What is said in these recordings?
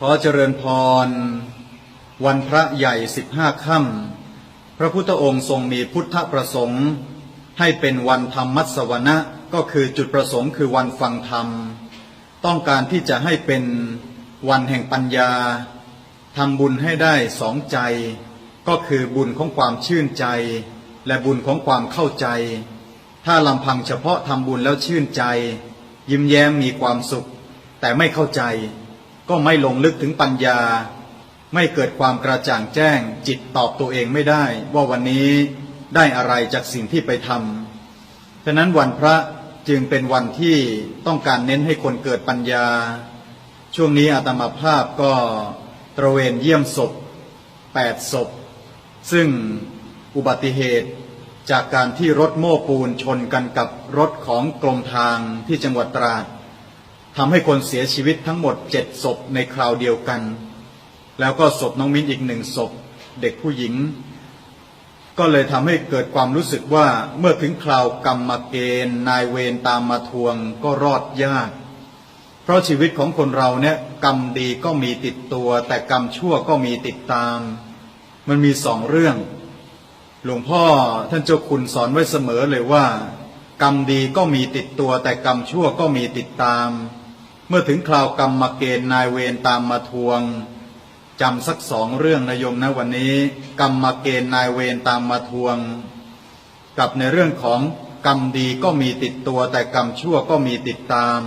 ขอเจริญพร วันพระใหญ่สิบห้าค่ำพระพุทธองค์ทรงมีพุทธประสงค์ ให้เป็นวันธรรมมัสวนะก็คือจุดประสงค์คือวันฟังธรรม ต้องการที่จะให้เป็นวันแห่งปัญญาทำบุญให้ได้สองใจ ก็คือบุญของความชื่นใจ และบุญของความเข้าใจ ถ้าลำพังเฉพาะทำบุญแล้วชื่นใจ ยิ้มแย้มมีความสุข แต่ไม่เข้าใจ ก็ไม่ลงลึกถึงปัญญา ไม่เกิดความกระจ่างแจ้ง จิตตอบตัวเองไม่ได้ ว่าวันนี้ได้อะไรจากสิ่งที่ไปทำฉะนั้นวันพระจึงเป็นวันที่ต้องการเน้นให้คนเกิดปัญญา ช่วงนี้อาตมาภาพก็ตระเวนเยี่ยมศพแปดศพ ซึ่งอุบัติเหตุจากการที่รถโม้ปูนชนกันกับรถของกรมทางที่จังหวัดตราด ทำให้คนเสียชีวิตทั้งหมดเจ็ดศพในคราวเดียวกัน แล้วก็ศพน้องมิ้นอีกหนึ่งศพเด็กผู้หญิง ก็เลยทำให้เกิดความรู้สึกว่าเมื่อถึงคราวกรรมเกณฑ์นายเวรตามมาทวงก็รอดยาก เพราะชีวิตของคนเราเนี่ยกรรมดีก็มีติดตัว แต่กรรมชั่วก็มีติดตาม มันมีสองเรื่อง หลวงพ่อท่านเจ้าคุณสอนไว้เสมอเลยว่า กรรมดีก็มีติดตัว แต่กรรมชั่วก็มีติดตาม เมื่อถึงคราวกรรมมาเกณฑ์นายเวรตามมาทวงจำสักสองเรื่องนะโยมนะวันนี้ กรรมมาเกณฑ์นายเวรตามมาทวง กับในเรื่องของกรรมดีก็มีติดตัว แต่กรรมชั่วก็มีติดตาม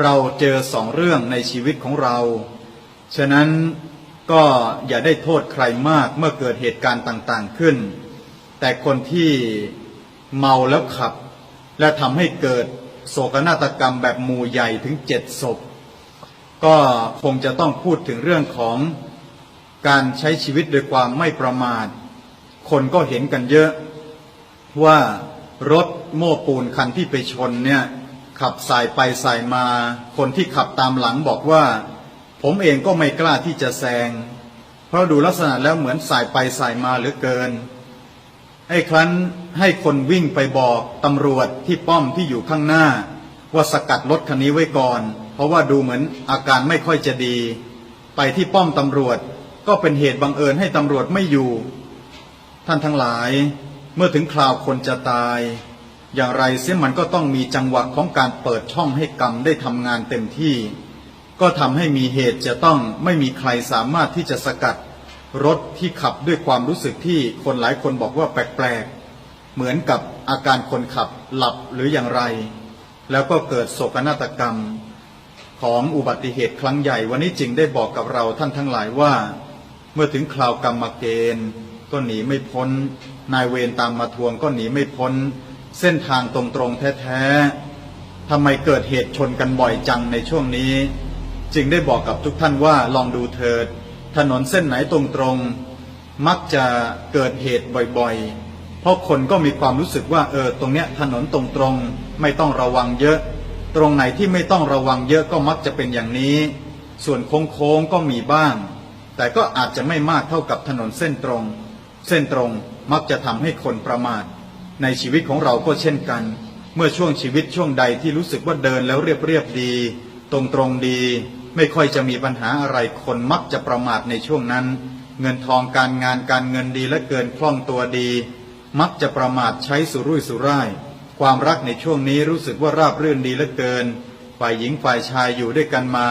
เราเจอสองเรื่องในชีวิตของเรา ฉะนั้นก็อย่าได้โทษใครมากเมื่อเกิดเหตุการณ์ต่างๆขึ้น แต่คนที่เมาแล้วขับ และทำให้เกิด โศกนาฏกรรมแบบหมู่ใหญ่ถึงเจ็ดศพ ก็คงจะต้องพูดถึงเรื่องของการใช้ชีวิตโดยความไม่ประมาท คนก็เห็นกันเยอะว่ารถโม้ปูนคันที่ไปชนเนี่ยขับสายไปสายมา คนที่ขับตามหลังบอกว่า ผมเองก็ไม่กล้าที่จะแซง เพราะดูลักษณะแล้วเหมือนสายไปสายมาเหลือเกิน ไอ้ครั้นให้คนวิ่งไปบอกตำรวจที่ป้อมที่อยู่ข้างหน้า ว่าสกัดรถคันนี้ไว้ก่อน เพราะว่าดูเหมือนอาการไม่ค่อยจะดี ไปที่ป้อมตำรวจก็เป็นเหตุบังเอิญให้ตำรวจไม่อยู่ ท่านทั้งหลาย เมื่อถึงคราวคนจะตาย อย่างไรเสียมันก็ต้องมีจังหวะของการเปิดช่องให้กรรมได้ทำงานเต็มที่ ก็ทำให้มีเหตุจะต้องไม่มีใครสามารถที่จะสกัด รถที่ขับด้วยความรู้สึกที่คนหลายคนบอกว่าแปลกๆ เหมือนกับอาการคนขับหลับหรืออย่างไร แล้วก็เกิดโศกนาฏกรรมของอุบัติเหตุครั้งใหญ่ วันนี้จึงได้บอกกับเราท่านทั้งหลายว่า เมื่อถึงคราวกรรมเกณฑ์ก็หนีไม่พ้น นายเวรตามมาทวงก็หนีไม่พ้น เส้นทางตรงๆแท้ๆทำไมเกิดเหตุชนกันบ่อยจังในช่วงนี้ จึงได้บอกกับทุกท่านว่าลองดูเถิด ถนนเส้นไหนตรงๆ มักจะเกิดเหตุบ่อยๆ เพราะคนก็มีความรู้สึกว่าเออตรงเนี้ยถนนตรงๆ ไม่ต้องระวังเยอะ ตรงไหนที่ไม่ต้องระวังเยอะก็มักจะเป็นอย่างนี้ ส่วนโค้งๆก็มีบ้าง แต่ก็อาจจะไม่มากเท่ากับถนนเส้นตรง เส้นตรงมักจะทำให้คนประมาท ในชีวิตของเราก็เช่นกัน เมื่อช่วงชีวิตช่วงใดที่รู้สึกว่าเดินแล้วเรียบเรียบดี ตรงตรงดี ไม่ค่อยจะมีปัญหาอะไรคนมักจะประมาทในช่วงนั้น เงินทองการงานการเงินดีและเกินคล่องตัวดี มักจะประมาทใช้สุรุ่ยสุร่าย ความรักในช่วงนี้รู้สึกว่าราบรื่นดีเหลือเกิน ฝ่ายหญิงฝ่ายชายอยู่ด้วยกันมา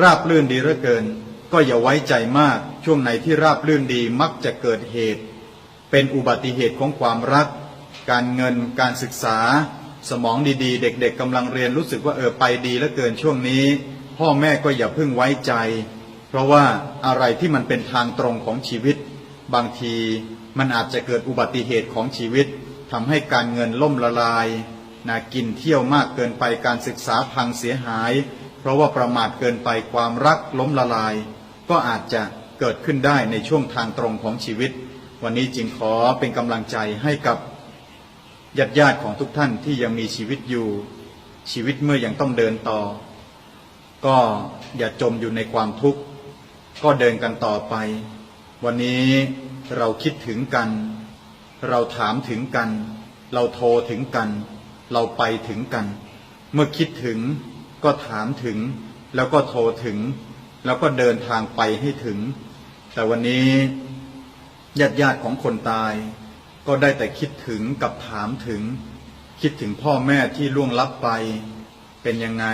ราบรื่นดีเหลือเกิน ก็อย่าไว้ใจมาก ช่วงไหนที่ราบรื่นดีมักจะเกิดเหตุ เป็นอุบัติเหตุของความรัก การเงิน การศึกษา สมองดีๆ เด็ก ๆกำลังเรียนรู้สึกว่าเออไปดีเหลือเกินช่วงนี้ พ่อแม่ก็อย่าเพิ่งไว้ใจ เพราะว่าอะไรที่มันเป็นทางตรงของชีวิต บางทีมันอาจจะเกิดอุบัติเหตุของชีวิตทำให้การเงินล่มละลายนากินเที่ยวมากเกินไปการศึกษาพังเสียหาย เพราะว่าประมาทเกินไปความรักล้มละลาย ก็อาจจะเกิดขึ้นได้ในช่วงทางตรงของชีวิต วันนี้จึงขอเป็นกำลังใจให้กับญาติญาติของทุกท่านที่ยังมีชีวิตอยู่ ชีวิตเมื่อยังต้องเดินต่อ ก็อย่าจมอยู่ในความทุกข์ ก็เดินกันต่อไป วันนี้เราคิดถึงกัน เราถามถึงกัน เราโทรถึงกัน เราไปถึงกัน เมื่อคิดถึงก็ถามถึง แล้วก็โทรถึง แล้วก็เดินทางไปให้ถึง แต่วันนี้ญาติญาติของคนตาย ก็ได้แต่คิดถึงกับถามถึง คิดถึงพ่อแม่ที่ล่วงลับไป เป็นยังไง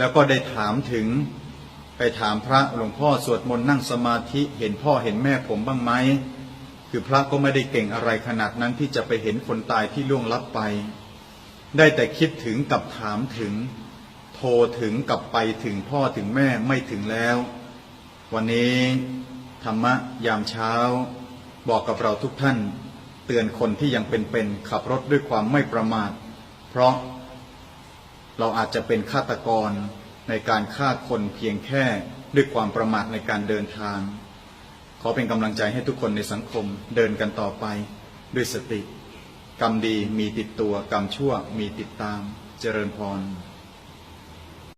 แล้วก็ได้ถามถึงไปถามพระหลวงพ่อสวดมนต์นั่งสมาธิเห็นพ่อเห็นแม่ผมบ้างไหมคือพระก็ไม่ได้เก่งอะไรขนาดนั้นที่จะไปเห็นคนตายที่ล่วงลับไป ได้แต่คิดถึงกับถามถึง โทรถึงกับไปถึงพ่อถึงแม่ไม่ถึงแล้ว วันนี้ธรรมะยามเช้า บอกกับเราทุกท่าน เตือนคนที่ยังเป็นๆขับรถด้วยความไม่ประมาท เพราะ เราอาจจะเป็นฆาตกรในการฆ่าคนเพียงแค่ด้วยความประมาทในการเดินทาง ขอเป็นกำลังใจให้ทุกคนในสังคมเดินกันต่อไปด้วยสติ กรรมดีมีติดตัว กรรมชั่วมีติดตาม เจริญพร